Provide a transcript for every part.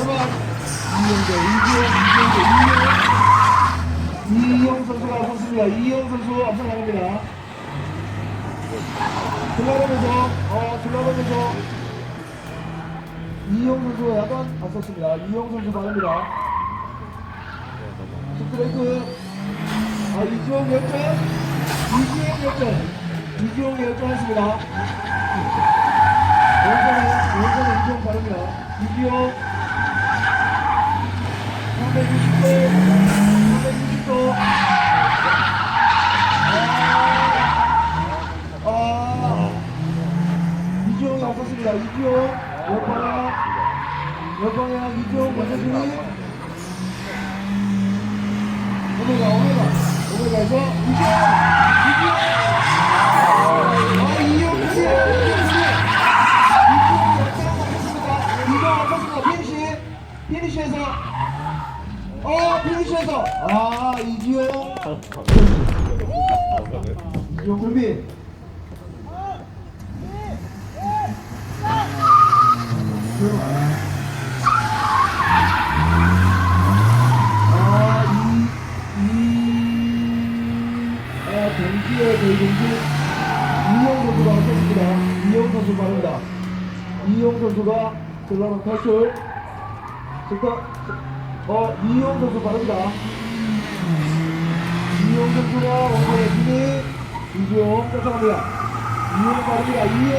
이지용, 이지용, 이지용 선수가 앞섰습니다. 이용 선수 앞서 나갑니다. 들어가면서, 어, 들어가면서 이용 선수가 약간 앞섰습니다. 이용 선수 바랍니다. 스트레이트. 아, 이지용 역전. 이지용 역전. 이지용 역전했습니다. 왼손에, 왼손에 이지용 바릅니다. 이지용. 360도. 360도. 아, 아, 이지용이 없었습니다. 이지용, 옆방향, 옆방향 이지용 주니. 오메가, 오메가, 오메가에서 이지용. 어, 피니시에서. 아, 이지용. 이지용 준비. 동기의 대동기 이용 선수가 왔습니다. 이용 선수 바랍니다. 이용 선수가 들어가는 탈출. 일단, 어, 이용 선수 바랍니다. 이용 선수가 오늘의 준이 이지용 쫓아갑니다. 이용 바랍니다. 이용.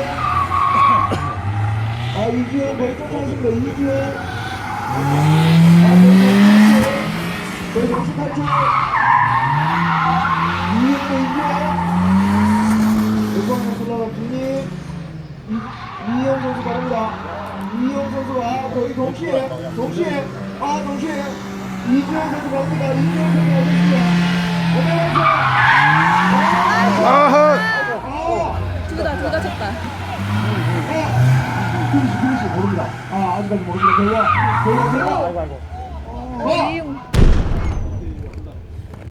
아, 이지용 거의 쫓아왔습니다. 이지용. 이희영 선수 바랍니다 이희영 선수와 거의 동시에 동시에 아 동시에 이지영 선수 바랍니다. 이지영 선수 오메가에서 아하! 아. 둘다 둘 다 쳤다. 그릇이 그릇이 모릅니다. 아 아직까지 모릅니다. 저희가 저희가 어, 이용.